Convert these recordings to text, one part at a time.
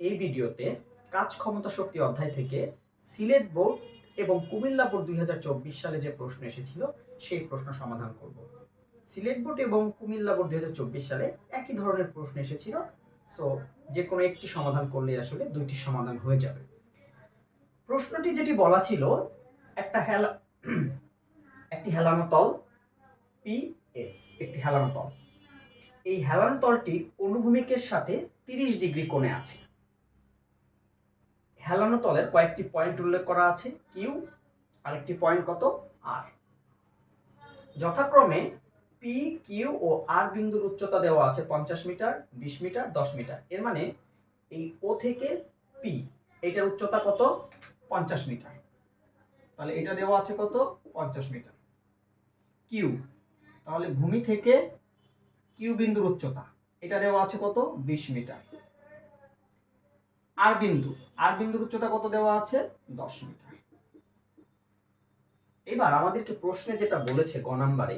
এই ভিডিওতে কাজ ক্ষমতা শক্তি অধ্যায় থেকে সিলেট বোর্ড এবং কুমিল্লা বোর্ড দুই হাজার চব্বিশ সালে যে প্রশ্ন এসেছিল, সেই প্রশ্ন সমাধান করব। সিলেট বোর্ড এবং কুমিল্লা বোর্ড দুই হাজার চব্বিশ সালে একই ধরনের প্রশ্ন এসেছিল সো যে কোনো একটি সমাধান করলে আসলে দুইটি সমাধান হয়ে যাবে। প্রশ্নটি যেটি বলা ছিল, একটা হেলা, একটি হেলানো তল পি এস একটি হেলানো তল। এই হেলানো তলটি অনুভূমিকের সাথে তিরিশ ডিগ্রি কোণে আছে। হেলানো তলের কয়েকটি পয়েন্ট উল্লেখ করা আছে কিউ আরেকটি পয়েন্ট কত? আর যথাক্রমে পি কিউ ও আর বিন্দুর উচ্চতা দেওয়া আছে পঞ্চাশ মিটার, বিশ মিটার, দশ মিটার। এর মানে এই ও থেকে পি এটার উচ্চতা কত? পঞ্চাশ মিটার। তাহলে এটা দেওয়া আছে কত? পঞ্চাশ মিটার। কিউ তাহলে ভূমি থেকে কিউ বিন্দুর উচ্চতা, এটা দেওয়া আছে কত? বিশ মিটার। আর বিন্দু, আর বিন্দুর উচ্চতা কত দেওয়া আছে? দশ মিটার। এবার আমাদেরকে প্রশ্নে যেটা বলেছে গ নাম্বারে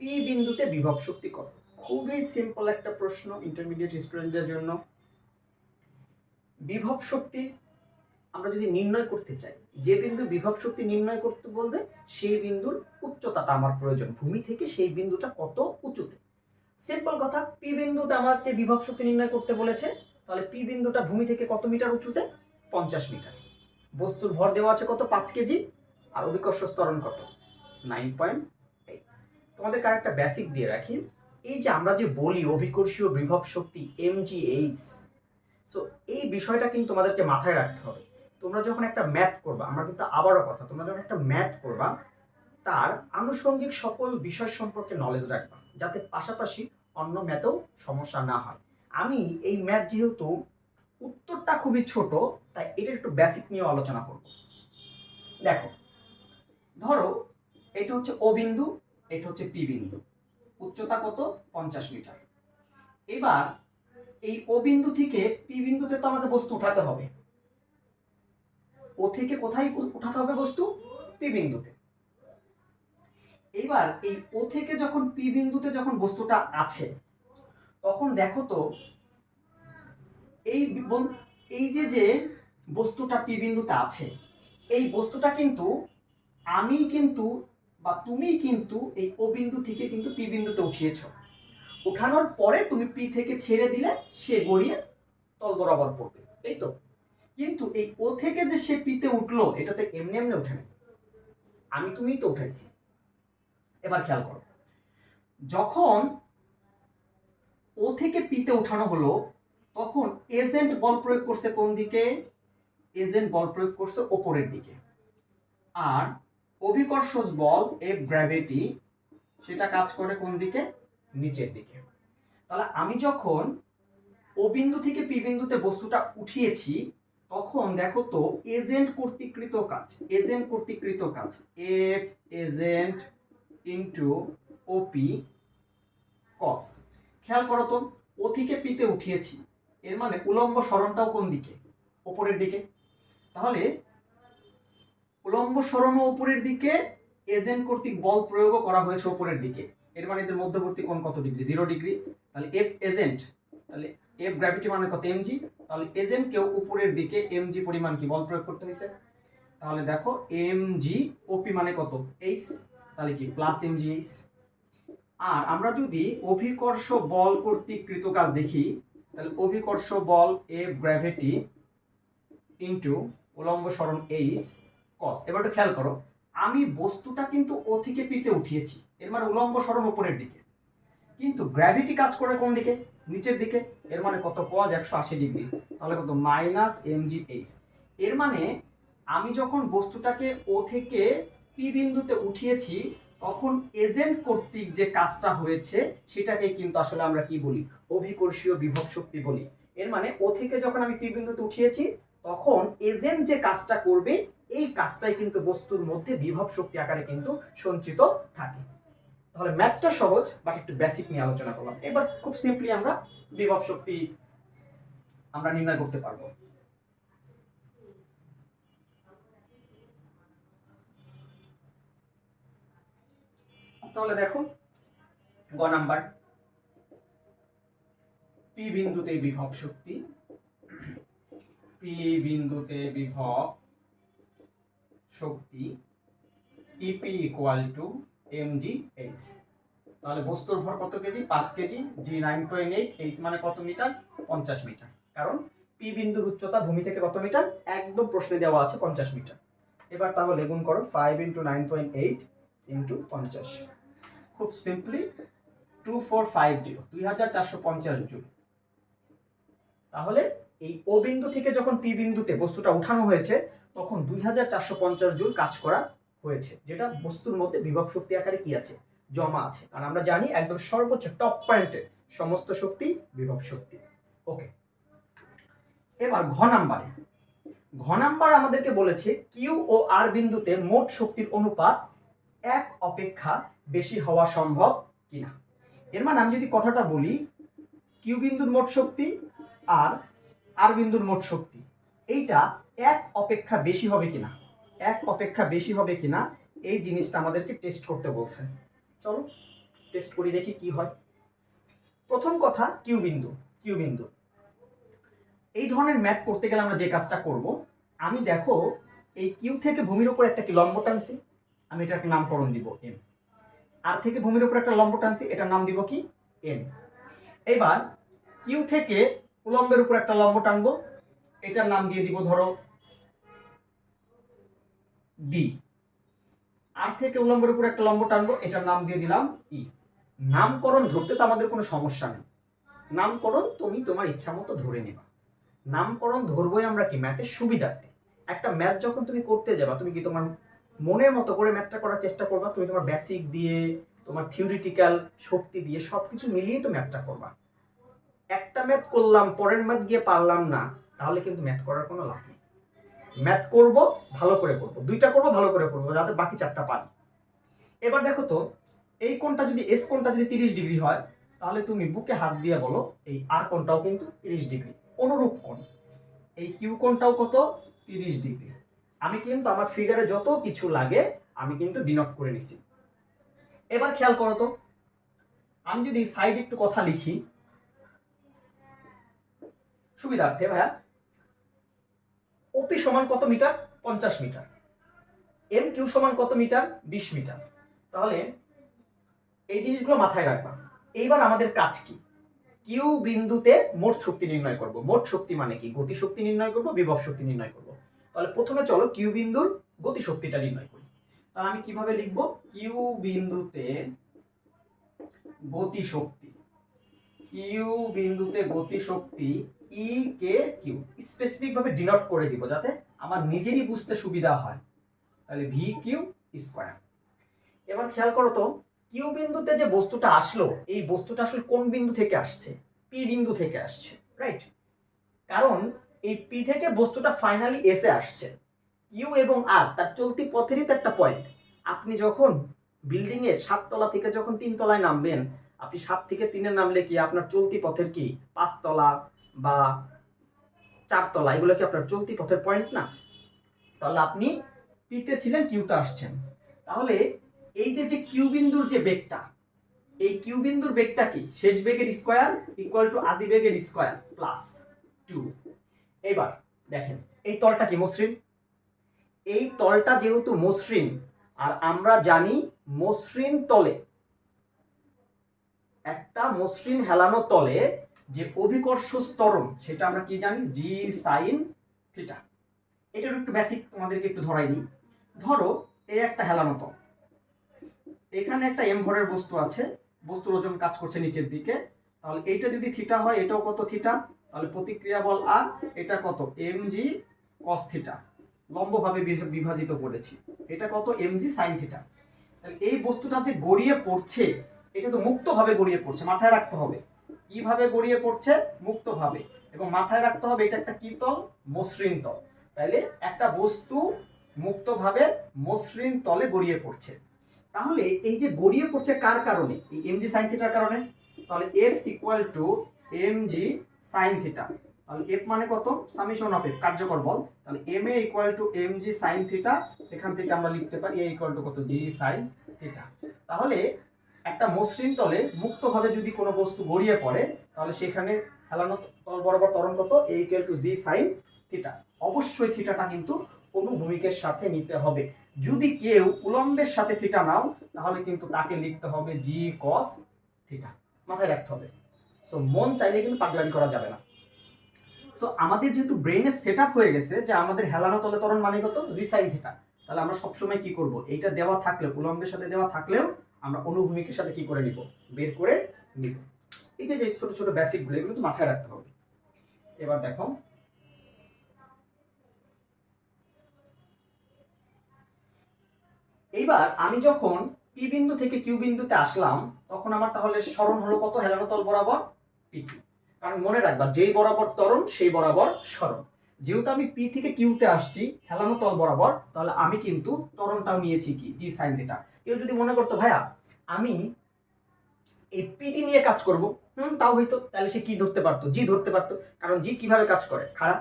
পি বিন্দুতে বিভব শক্তি কত? খুবই সিম্পল একটা প্রশ্ন ইন্টারমিডিয়েট স্টুডেন্টদের জন্য। বিভব শক্তি আমরা যদি নির্ণয় করতে চাই, যে বিন্দু বিভব শক্তি নির্ণয় করতে বলবে, সেই বিন্দুর উচ্চতাটা আমার প্রয়োজন। ভূমি থেকে সেই বিন্দুটা কত উঁচুতে? সিম্পল কথা পি বিন্দুতে আমাকে বিভব শক্তি নির্ণয় করতে বলেছে। তাহলে পি বিন্দুটা ভূমি থেকে কত মিটার উঁচুতে? পঞ্চাশ মিটার। বস্তুর ভর দেওয়া আছে কত? পাঁচ কেজি। আর অভিকর্ষ স্তরণ কত? Nine point eight. তোমাদের একটা বেসিক দিয়ে রাখি। এই যে আমরা যে বলি অভিকর্ষীয় বিভব শক্তি এম জি এইচ সো এই বিষয়টা কিন্তু তোমাদেরকে মাথায় রাখতে হবে। তোমরা যখন একটা ম্যাথ করবা, আমরা কিন্তু আবারও কথা, তোমরা যখন একটা ম্যাথ করবা, তার আনুষঙ্গিক সকল বিষয় সম্পর্কে নলেজ রাখবা, যাতে পাশাপাশি অন্য ম্যাথেও সমস্যা না হয়। আমি এই ম্যাথ যেহেতু উত্তরটা খুবই ছোট, তাই এটা একটু বেসিক নিয়ে আলোচনা করব। দেখো, ধরো এটা হচ্ছে ও বিন্দু, এটা হচ্ছে পি বিন্দু। উচ্চতা কত? পঞ্চাশ মিটার। এবার এই ও বিন্দু থেকে পি বিন্দুতে তো আমাকে বস্তু উঠাতে হবে। ও থেকে কোথায় উঠাতে হবে বস্তু? পি বিন্দুতে। এইবার এই ও থেকে যখন পি বিন্দুতে যখন বস্তুটা আছে, তখন দেখো তো এই এই যে যে বস্তুটা পি বিন্দুতে আছে, এই বস্তুটা কিন্তু আমি কিন্তু বা তুমি কিন্তু এই ও বিন্দু থেকে কিন্তু পি বিন্দুতে উঠিয়েছ। উঠানোর পরে তুমি পি থেকে ছেড়ে দিলে সে গড়িয়ে তল বরাবর পড়বে, এই তো? কিন্তু এই ও থেকে যে সে পিতে উঠল, এটা তো এমনি এমনি উঠে না আমি তুমিই তো উঠাইছি। এবার খেয়াল করো, যখন ও থেকে পিতে উঠানো হলো তখন এজেন্ট বল প্রয়োগ করছে কোন দিকে? এজেন্ট বল প্রয়োগ করছে ওপরের দিকে। আর অভিকর্ষজ বল এফ গ্র্যাভিটি সেটা কাজ করে কোন দিকে? নিচের দিকে। তাহলে আমি যখন ও বিন্দু থেকে পি বিন্দুতে বস্তুটা উঠিয়েছি, তখন দেখো তো এজেন্ট কর্তৃকৃত কাজ। এজেন্ট কর্তৃকৃত কাজ। F agent into OP cos খেয়াল করো তো ও থেকে পিতে উঠিয়েছি। এর মানে উলম্ব সরণটাও কোন দিকে? ওপরের দিকে। তাহলে উলম্ব সরণ উপরের দিকে এজেন্ট কর্তৃক বল প্রয়োগও করা হয়েছে উপরের দিকে। এর মানে এদের মধ্যবর্তী কোণ কত ডিগ্রি? Zero degree. তাহলে এফ এজেন্ট তাহলে এফ গ্র্যাভিটি মানে কত? এমজি তাহলে এজেন্টকেও উপরের দিকে এমজি পরিমাণ কি? বল প্রয়োগ করতে হয়েছে। তাহলে দেখো এমজি ওপি মানে কত? এইচ তাহলে কি? প্লাস এমজি এইচ আর আমরা যদি অভিকর্ষ বল কর্তৃক কৃত কাজ দেখি তাহলে অভিকর্ষ বল এফ গ্র্যাভিটি ইন্টু উলম্ব সরণ এইচ কস এবার একটু খেয়াল করো, আমি বস্তুটা কিন্তু ও থেকে পিতে উঠিয়েছি, এর মানে উলম্ব সরণ উপরের দিকে। কিন্তু গ্র্যাভিটি কাজ করে কোন দিকে? নিচের দিকে, এর মানে কত কজ একশো আশি ডিগ্রি, তাহলে কত মাইনাস জি এইচ এর মানে আমি যখন বস্তুটাকে ও থেকে পি বিন্দুতে উঠিয়েছি তখন এজেন্ট কর্তৃক যে কাজটা হয়েছে, সেটাকে কিন্তু আসলে আমরা কি বলি? অভিকর্ষীয় বিভব শক্তি বলি। এর মানে ও থেকে যখন আমি পি বিন্দুতে উঠিয়েছি, তখন এজেন্ট যে কাজটা করবে, এই কাজটাই কিন্তু বস্তুর মধ্যে বিভব শক্তি আকারে কিন্তু সঞ্চিত থাকে। তাহলে ম্যাথটা সহজ বাট একটু বেসিক নিয়ে আলোচনা করলাম। এবার খুব সিম্পলি আমরা বিভব শক্তি আমরা নির্ণয় করতে পারব। তাহলে দেখো, গ নাম্বার। পি বিন্দুতে বিভব শক্তি। পি বিন্দুতে বিভব শক্তি E P equal to M G H তাহলে বস্তুর ভর কত কেজি? পাঁচ KG. G nine point eight H মানে কত মিটার? পঞ্চাশ মিটার। কারণ পি বিন্দুর উচ্চতা ভূমি থেকে কত মিটার? একদম প্রশ্নে দেওয়া আছে পঞ্চাশ মিটার। এবার তাহলে গুণ করো five into nine point eight into পঞ্চাশ। খুব simply two four five zero, দুই হাজার চারশো পঞ্চাশ জুল। তাহলে এই ও বিন্দু থেকে যখন পি বিন্দুতে বস্তুটা উঠানো হয়েছে, তখন দুই হাজার চারশো পঞ্চাশ জুল কাজ করা হয়েছে, যেটা বস্তুর মধ্যে বিভব শক্তি আকারে কি আছে? জমা আছে। আর আমরা জানি একদম সর্বোচ্চ টপ পয়েন্টে সমস্ত শক্তি বিভব শক্তি। ওকে এবার ঘ নাম্বারে। ঘ নাম্বার আমাদেরকে বলেছে কিউ ও আর বিন্দুতে মোট শক্তির অনুপাত এক অপেক্ষা বেশি হওয়া সম্ভব কিনা। এর মানে আমি যদি কথাটা বলি কিউ বিন্দুর মোট শক্তি আর আর বিন্দুর মোট শক্তি, এইটা এক অপেক্ষা বেশি হবে কিনা? এক অপেক্ষা বেশি হবে কিনা? এই জিনিসটা আমাদেরকে টেস্ট করতে বলছে। চলো টেস্ট করি, দেখি কি হয়। প্রথম কথা কিউ বিন্দু কিউ বিন্দু। এই ধরনের ম্যাথ করতে গেলে আমরা যে কাজটা করব, আমি দেখো, এই কিউ থেকে ভূমির উপর একটা কি লম্ব টানছি? আমি এটার নামকরণ দিব এম আর থেকে ভূমির উপর একটা লম্ব টানছি, এটার নাম দিব কি? এন এবার কিউ থেকে উলম্বের উপর একটা লম্ব টানবো, এটার নাম দিয়ে দিব ধরো ডি আর থেকে উলম্বের উপর একটা লম্ব টানবো, এটার নাম দিয়ে দিলাম ই নামকরণ ধরতে তো আমাদের কোনো সমস্যা নেই। নামকরণ তুমি তোমার ইচ্ছা মতো ধরে নেবা। নামকরণ ধরবোই আমরা কি? ম্যাথের সুবিধার্থে। একটা ম্যাথ যখন তুমি করতে যাবা, তুমি কি তোমার মনের মতো করে ম্যাথটা করার চেষ্টা করবা, তুমি তোমার বেসিক দিয়ে, তোমার থিওরিটিক্যাল শক্তি দিয়ে সব কিছু মিলিয়েই তো ম্যাথটা করবা। একটা ম্যাথ করলাম, পরের ম্যাথ গিয়ে পারলাম না, তাহলে কিন্তু ম্যাথ করার কোনো লাভ নেই। ম্যাথ করব, ভালো করে করব। দুইটা করব, ভালো করে করব, যাতে বাকি চারটা পারি। এবার দেখো তো, এই কোণটা যদি এস কোণটা যদি তিরিশ ডিগ্রি হয়, তাহলে তুমি বুকে হাত দিয়ে বলো, এই আর কোণটাও কিন্তু তিরিশ ডিগ্রি, অনুরূপ কোণ। এই কিউ কোণটাও কত? তিরিশ ডিগ্রি। আমি কিন্তু আমার ফিগারে যত কিছু লাগে, আমি কিন্তু ডিনোট করে নিছি। এবার খেয়াল করো তো, আমি যদি সাইড একটু কথা লিখি, সুবিধার্থে ভাইয়া ওপি সমান কত মিটার? পঞ্চাশ মিটার। এম কিউ সমান কত মিটার? বিশ মিটার। তাহলে এই জিনিসগুলো মাথায় রাখবা। এইবার আমাদের কাজ কি? কিউ বিন্দুতে মোট শক্তি নির্ণয় করব। মোট শক্তি মানে কি? গতি শক্তি নির্ণয় করব, বিভব শক্তি নির্ণয় করব। তাহলে প্রথমে চলো কিউ বিন্দুর গতি শক্তিটা নির্ণয় করি। তাহলে আমি কীভাবে লিখব? কিউ বিন্দুতে গতি শক্তি কিউ বিন্দুতে গতি শক্তি ই কে কিউ স্পেসিফিক ভাবে ডিনোট করে দিব যাতে আমার নিজেরই বুঝতে সুবিধা হয়। তাহলে ভি কিউ স্কোয়ার এবার খেয়াল করো তো, কিউ বিন্দুতে যে বস্তুটা আসলো, এই বস্তুটা আসলে কোন বিন্দু থেকে আসছে? পি বিন্দু থেকে আসছে রাইট কারণ এই পি থেকে বস্তুটা ফাইনালি এসে আসছে। কিউ এবং আর তার চলতি পথেরই তো একটা পয়েন্ট আপনি যখন বিল্ডিং এর সাততলা থেকে যখন তিনতলায় নামবেন, আপনি সাত থেকে তিনে নামলে কি আপনার চলতি পথের কি? পাঁচতলা বা চারতলা, এগুলো কি আপনার চলতি পথের পয়েন্ট না? তাহলে আপনি পিতে ছিলেন কিউতে আসছেন। তাহলে এই যে যে কিউ বিন্দুর যে বেগটা, এই কিউ বিন্দুর বেগটা কি? শেষ বেগের স্কোয়ার ইকুয়াল টু আদি বেগের স্কোয়ার প্লাস টু এবার দেখেন, এই তলটা কি মসৃণ? এই তলটা যেহেতু মসৃণ, আর আমরা জানি মসৃণ তলে, একটা মসৃণ হেলানো তলে যে অভিকর্ষ স্তরণ, সেটা আমরা কি জানি? জি সাইন থিটা এটার একটু বেসিক তোমাদেরকে একটু ধরাই দিই। ধরো, এই একটা হেলানো তল। এখানে একটা এম ভরের বস্তু আছে, বস্তুর ওজন কাজ করছে নিচের দিকে। তাহলে এইটা যদি থিটা হয়, এটাও কত থিটা তাহলে প্রতিক্রিয়া বল আর এটা কত? এম জি কস থিটা লম্বভাবে বিভ- বিভাজিত করেছি। এটা কত? এম জি সাইন থিটা তাহলে এই বস্তুটা যে গড়িয়ে পড়ছে, এটা তো মুক্তভাবে গড়িয়ে পড়ছে, মাথায় রাখতে হবে। কীভাবে গড়িয়ে পড়ছে? মুক্তভাবে। এবং মাথায় রাখতে হবে, এটা একটা তল? মসৃণ তল। তাইলে একটা বস্তু মুক্তভাবে মসৃণ তলে গড়িয়ে পড়ছে। তাহলে এই যে গড়িয়ে পড়ছে কার কারণে? এই এম জি সাইন থিটার কারণে। তাহলে F equal to M G sine theta তাহলে এফ মানে কত? সামেশন অফ এফ কার্যকর বল। তাহলে M A equal to M G sine theta এখান থেকে আমরা লিখতে পারি এ ইকুয়াল টু কত? জি সাইন থিটা তাহলে একটা মসৃণ তলে মুক্তভাবে যদি কোনো বস্তু গড়িয়ে পড়ে, তাহলে সেখানে হেলানো তল বরাবর ত্বরণ কত? A equal to G sine theta অবশ্যই থিটাটা কিন্তু অনুভূমিকের সাথে নিতে হবে। যদি কেউ উলম্বের সাথে থিটা নাও, তাহলে কিন্তু তাকে লিখতে হবে জি কস থিটা মাথায় রাখতে হবে। সো মন চাইলে কিন্তু পাগলামি করা যাবে না। সো আমাদের যেহেতু ব্রেনের সেট আপ হয়ে গেছে যে আমাদের হেলানো তলে ত্বরণ মানে কত? জি সাইন থিটা তাহলে আমরা সবসময় কি করব? এইটা দেওয়া থাকলেও, উলম্বের সাথে দেওয়া থাকলেও আমরা অনুভূমিকের সাথে কি করে নিব? বের করে নিব। এই যে ছোট ছোট বেসিকগুলো এগুলো তো মাথায় রাখতে হবে। এবার দেখো। এইবার আমি যখন পি বিন্দু থেকে কিউ বিন্দুতে আসলাম, তখন আমার তাহলে স্মরণ হলো কত? হেলানো তল বরাবর পি কিউ। কারণ মনে রাখবা, যেই বরাবর তরণ সেই বরাবর স্মরণ। যেহেতু আমি পি থেকে কিউতে আসছি হেলানো তল বরাবর, তাহলে আমি কিন্তু তরণটাও নিয়েছি কি? G, sine theta. কেউ যদি মনে করতো, ভাইয়া, আমি এই পিটি নিয়ে কাজ করব। হুম, তাও হইতো। তাহলে সে কি ধরতে পারতো? জি, ধরতে পারতো। কারণ জি কীভাবে কাজ করে? খারাপ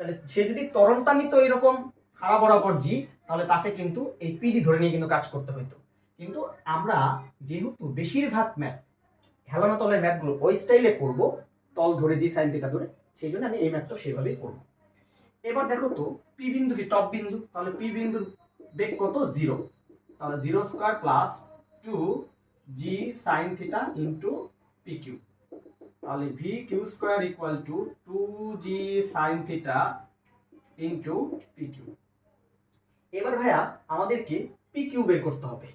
তাহলে সে যদি তরণটা নিত এরকম খারাপ বরাবর জি, তাহলে তাকে কিন্তু এই পিডি ধরে নিয়ে কিন্তু কাজ করতে হইতো। কিন্তু আমরা যেহেতু বেশিরভাগ ম্যাথ হেলানো তলের ম্যাথগুলো ওই স্টাইলে করব, তল ধরে জি সাইন থিটা ধরে, সেই জন্য আমি এই ম্যাথটা সেভাবেই করব। এবার দেখো তো পি বিন্দু কি? টপ বিন্দু। তাহলে পি বিন্দুর বেগ কত? জিরো তাহলে zero square plus two G sine theta into P Q তাহলে V Q square equal to two G sine theta into P Q এবার ভাইয়া, আমাদেরকে পি কিউ বের করতে হবে।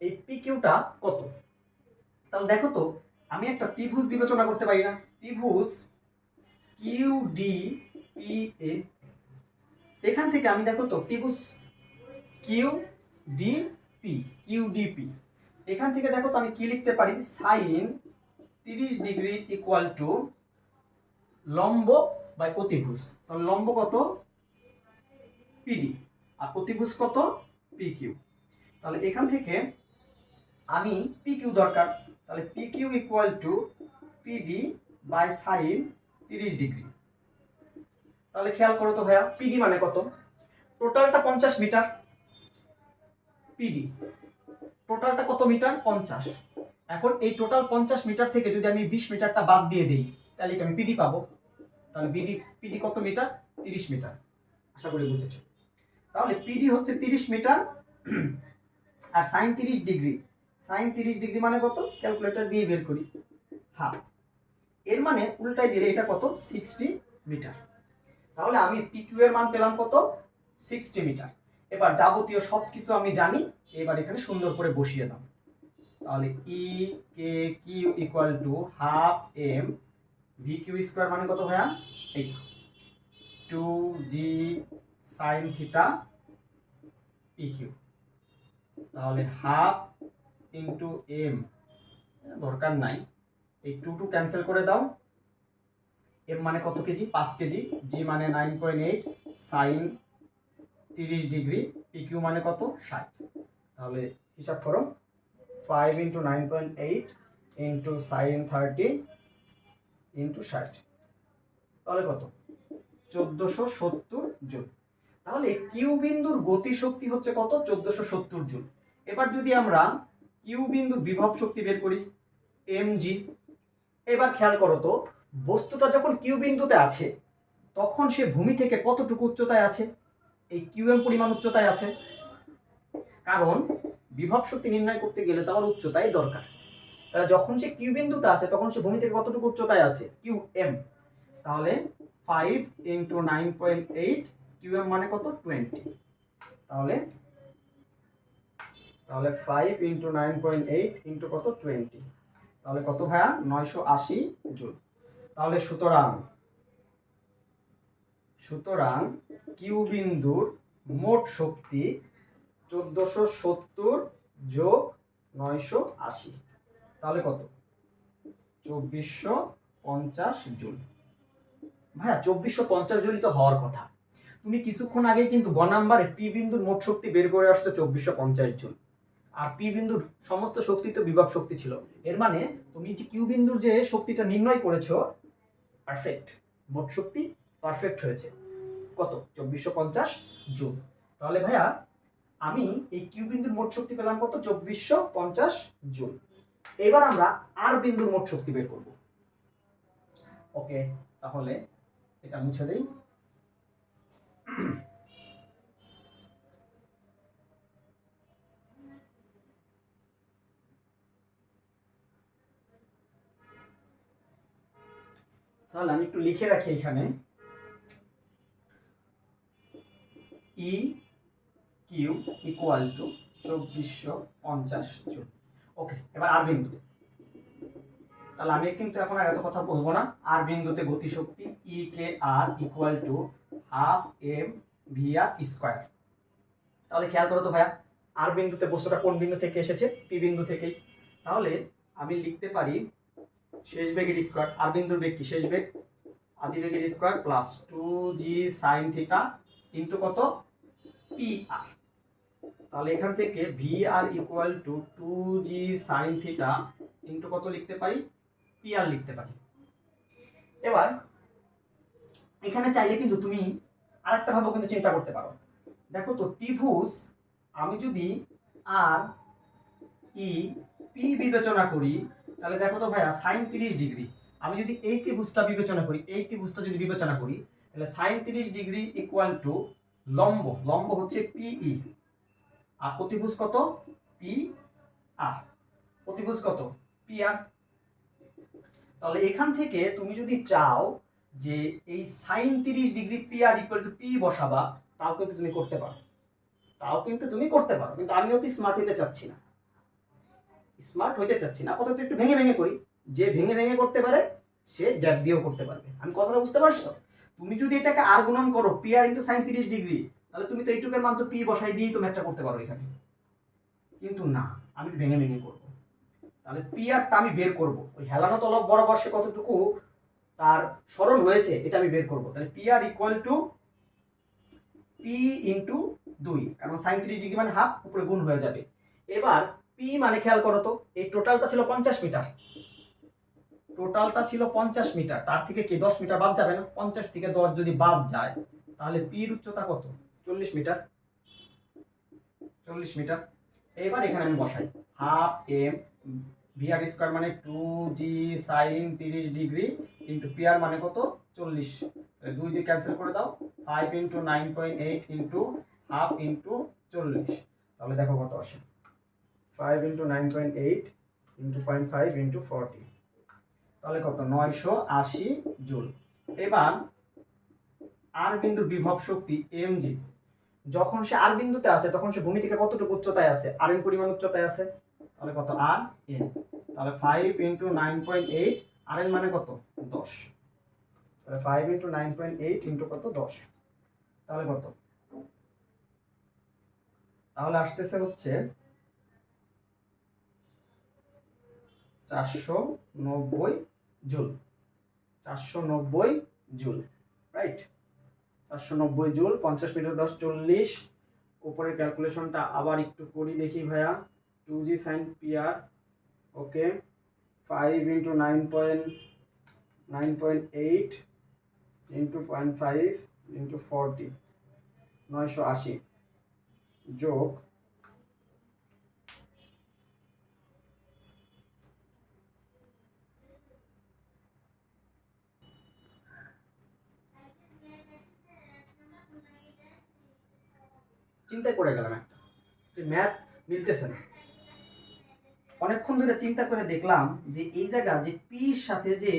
এই পি কিউটা কত? তাহলে দেখো তো, আমি একটা ত্রিভুজ বিবেচনা করতে পারি না। ত্রিভুজ কিউ ডি পি এ এখান থেকে আমি দেখো তো, ত্রিভুজ Q D P Q D P এখান থেকে দেখো তো আমি কি লিখতে পারি? সাইন তিরিশ ডিগ্রি ইকুয়াল টু লম্ব বাই অতিভুজ। তাহলে লম্ব কত? পিডি আর অতিভুজ কত? পি কিউ তাহলে এখান থেকে আমি পি কিউ দরকার। তাহলে P Q equal to PD by sine তিরিশ ডিগ্রি। তাহলে খেয়াল করো তো ভাইয়া পিডি মানে কত? টোটালটা পঞ্চাশ মিটার। পিডি টোটালটা কত মিটার? পঞ্চাশ। এখন এই টোটাল পঞ্চাশ মিটার থেকে যদি আমি বিশ মিটারটা বাদ দিয়ে দিই, তাহলে কি আমি পিডি পাবো? তাহলে পিডি পিডি কত মিটার? তিরিশ মিটার। আশা করি বুঝেছ। তাহলে পিডি হচ্ছে তিরিশ মিটার আর সাইন তিরিশ ডিগ্রি। সাইন তিরিশ ডিগ্রি মানে কত? ক্যালকুলেটর দিয়ে বের করি। হাফ এর মানে উল্টাই দিলে এটা কত? Sixty metre. তাহলে আমি পিকিউ এর মান পেলাম কত? Sixty metre. এবার যাবতীয় সব কিছু আমি জানি, এবার এখানে সুন্দর করে বসিয়ে দাম তাহলে E K Q equal to half M V Q square মানে কত ভাইয়া? এইটা। Two G sine theta P Q তাহলে হাফ ইন্টু এম দরকার নাই। এই টু টু ক্যান্সেল করে দাও। এম মানে কত কেজি? পাঁচ কেজি। জি মানে নাইন পয়েন্ট এইট সাইন তিরিশ ডিগ্রি পিকিউ মানে কত? ষাট। তাহলে হিসাব করো। Five into nine point eight into sine thirty into ষাট। তাহলে কত? চোদ্দোশো সত্তর জুল। তাহলে কিউ বিন্দুর গতিশক্তি হচ্ছে কত? চোদ্দোশো সত্তর জুল। এবার যদি আমরা কিউ বিন্দুর বিভব শক্তি বের করি এম জি এবার খেয়াল করো তো, বস্তুটা যখন কিউ বিন্দুতে আছে, তখন সে ভূমি থেকে কতটুকু উচ্চতায় আছে? এই কিউ এম পরিমাণ উচ্চতায় আছে। কারণ বিভব শক্তি নির্ণয় করতে গেলে তো আমার উচ্চতাই দরকার। তাহলে যখন সে কিউ বিন্দুতে আছে, তখন সে ভূমি থেকে কতটুকু উচ্চতায় আছে? কিউ এম তাহলে five into nine point eight Q M মানে কত? টোয়েন্টি তাহলে তাহলে five into nine point eight into কত? টোয়েন্টি তাহলে কত ভাইয়া? নয়শো আশি জুল। তাহলে সুতরাং সুতরাং কিউ বিন্দুর মোট শক্তি চোদ্দশো সত্তর যোগ নয়শো আশি। তাহলে কত? চব্বিশশো পঞ্চাশ জুল। ভাইয়া, চব্বিশশো পঞ্চাশ জুলই তো হওয়ার কথা। তুমি কিছুক্ষণ আগে কিন্তু গ নাম্বারে পি বিন্দুর মোট শক্তি বের করে আসতো চব্বিশশো পঞ্চাশ জুল। আর পি বিন্দুর সমস্ত শক্তি তো বিভব শক্তি ছিল। এর মানে তুমি যে কিউ বিন্দুর যে শক্তিটা নির্ণয় করেছ পারফেক্ট মোট শক্তি পারফেক্ট হয়েছে। কত? চব্বিশশো পঞ্চাশ জুল। তাহলে ভাইয়া, আমি এই কিউ বিন্দুর মোট শক্তি পেলাম কত? চব্বিশশো পঞ্চাশ জুল। এবার আমরা আর বিন্দুর মোট শক্তি বের করব। ওকে, তাহলে এটা মুছে দেই। তাহলে আমি একটু লিখে রাখি এখানে। ই কিউ ইকুয়াল টু চব্বিশশো পঞ্চাশ জুল ওকে এবার আর বিন্দু। তাহলে আমি কিন্তু এখন আর এত কথা বলব না। আর বিন্দুতে গতিশক্তি E K R equal to half M V R square তাহলে খেয়াল করো তো ভাইয়া আর বিন্দুতে বস্তুটা কোন বিন্দু থেকে এসেছে? পি বিন্দু থেকেই। তাহলে আমি লিখতে পারি শেষ বেগের স্কোয়ার আর বিন্দুর বেগ কি? শেষ বেগ। আদি বেগের square plus two G sine theta into কত? পি আর তাহলে এখান থেকে V R equal to two G sine theta into কত লিখতে পারি? পি আর লিখতে পারি। এবার, এখানে চাইলে কিন্তু তুমি আরেকটা ভাবে কিন্তু চিন্তা করতে পারো। দেখো তো, ত্রিভুজ, আমি যদি আর ই পি বিবেচনা করি তাহলে দেখো তো ভাইয়া, সাইন তিরিশ ডিগ্রি। আমি যদি এই ত্রিভুজটা বিবেচনা করি, এই ত্রিভুজটা যদি বিবেচনা করি, তাহলে সাইন তিরিশ ডিগ্রি ইকুয়াল টু লম্ব লম্ব হচ্ছে পিই আর অতিভুজ কত? পি আর অতিভুজ কত? পি আর তাহলে এখান থেকে তুমি যদি চাও যে এই সাইন তিরিশ degree P R equal to P বসাবা, তাও কিন্তু তুমি করতে পারো। তাও কিন্তু তুমি করতে পারো, কিন্তু আমি অতি স্মার্ট হতে চাচ্ছি না। স্মার্ট হইতে চাচ্ছি না, আপাতত একটু ভেঙে ভেঙে করি। যে ভেঙে ভেঙে করতে পারে, সে গ্যাপ দিয়েও করতে পারবে। আমি কথাটা বুঝতে পারছ? তুমি যদি এটাকে আর গুণন করো পি আর ইন্টু সাইন তিরিশ ডিগ্রি তাহলে তুমি তো এইটুকের মান তো পি বসাই দিয়েই তো ম্যাথটা করতে পারো এখানে। কিন্তু না, আমি ভেঙে ভেঙে করব। তাহলে পি আরটা আমি বের করব। ওই হেলানো তলব বরাবর সে কতটুকু তার স্মরণ হয়েছে, এটা আমি বের করব। তাহলে P R equal to P into দুই, কারণ সাইন তিরিশ ডিগ্রি মানে হাফ উপরে গুণ হয়ে যাবে। এবার পি মানে খেয়াল করো তো, এই টোটালটা ছিল পঞ্চাশ মিটার। টোটালটা ছিল পঞ্চাশ মিটার, তার থেকে কি দশ মিটার বাদ যাবে না? পঞ্চাশ থেকে দশ যদি বাদ যায়, তাহলে পির উচ্চতা কত? চল্লিশ মিটার। চল্লিশ মিটার। এবার এখানে আমি বসাই। Half M V R square মানে টু জি সাইন তিরিশ ডিগ্রি ইন্টু পিআর মানে কত? চল্লিশ। দুই দিয়ে ক্যান্সেল করে দাও। Five into nine point eight into half into চল্লিশ। তাহলে দেখো কত আসে। Five into nine point eight into point তাহলে কত? নয়শো আশি জুল। এবার আর বিন্দুর বিভব শক্তি এম যখন সে আর বিন্দুতে আছে, তখন সে ভূমি থেকে কতটুকু উচ্চতায় আছে? আর এন পরিমাণ উচ্চতায় আছে। তাহলে কত? আর এন তাহলে ফাইভ ইন্টু নাইন এইট আর এন মানে কত? দশ। তাহলে five into nine point eight into কত? দশ। তাহলে কত? তাহলে আসতেছে হচ্ছে চারশো নব্বই জুল। চারশো নব্বই জুল রাইট চারশো নব্বই জুল, পঞ্চাশ মিটার দশ চল্লিশ। উপরের ক্যালকুলেশনটা আবার একটু করি দেখি ভাইয়া। Two G sine P R okay five into nine point nine point eight into point five into forty নয়শো আশি যোগ চিন্তায় করে গেলাম একটা। যে ম্যাথ মিলতেছে না। অনেকক্ষণ ধরে চিন্তা করে দেখলাম যে এই জায়গা যে পির সাথে যে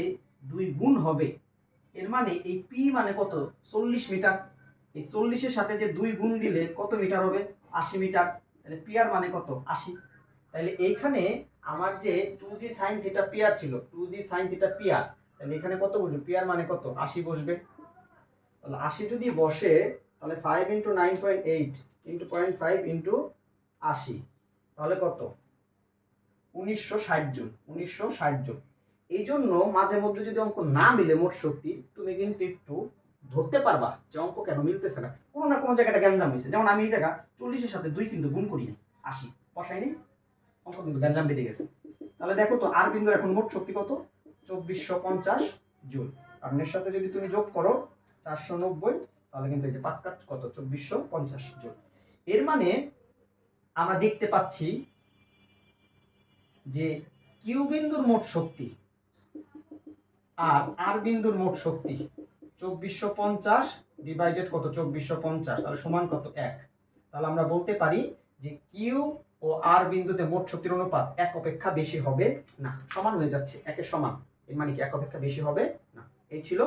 দুই গুণ হবে, এর মানে এই পি মানে কত? চল্লিশ মিটার। এই চল্লিশের সাথে যে দুই গুণ দিলে কত মিটার হবে? আশি মিটার। তাহলে পিয়ার মানে কত? আশি। তাহলে এইখানে আমার যে two G sine theta P R ছিল two G sine theta P R তাহলে এখানে কত বসবে? পিয়ার মানে কত? আশি বসবে। তাহলে আশি যদি বসে, তাহলে five into nine point eight into point five into আশি। তাহলে কত? উনিশশো ষাট জন, উনিশশো ষাট জন। এই জন্য মাঝে মধ্যে যদি অঙ্ক না মিলে মোট শক্তি, তুমি কিন্তু একটু ধরতে পারবা যে অঙ্ক কেন মিলতেছে না। কোনো না কোনো জায়গাটা গ্যাঞ্জাম হয়েছে। যেমন আমি এই জায়গা চল্লিশের সাথে দুই কিন্তু গুণ করি নাই, আশি। বসাই নেই অঙ্ক কিন্তু গ্যাঞ্জাম বেঁধে গেছে। তাহলে দেখো তো, আর বিন্দুর এখন মোট শক্তি কত? চব্বিশশো পঞ্চাশ জুল। আর এর সাথে যদি তুমি যোগ করো, চারশো নব্বই, তাহলে কিন্তু এই যে পাক্কা কত? চব্বিশশো পঞ্চাশ জুল। এর মানে আমরা দেখতে পাচ্ছি যে কিউ বিন্দুর মোট শক্তি আর আর বিন্দুর মোট শক্তি চব্বিশশো পঞ্চাশ ডিভাইডেড কত? চব্বিশশো পঞ্চাশ, তাহলে সমান কত? এক। তাহলে আমরা বলতে পারি যে কিউ ও আর বিন্দুতে মোট শক্তির অনুপাত এক অপেক্ষা বেশি হবে না। সমান হয়ে যাচ্ছে, একের সমান। এর মানে কি? এক অপেক্ষা বেশি হবে না। এই ছিল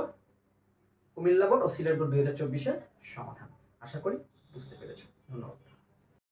কুমিল্লা বোর্ড ও সিলেট বোর্ড দুই হাজার চব্বিশের সমাধান। আশা করি বুঝতে পেরেছ। Allora.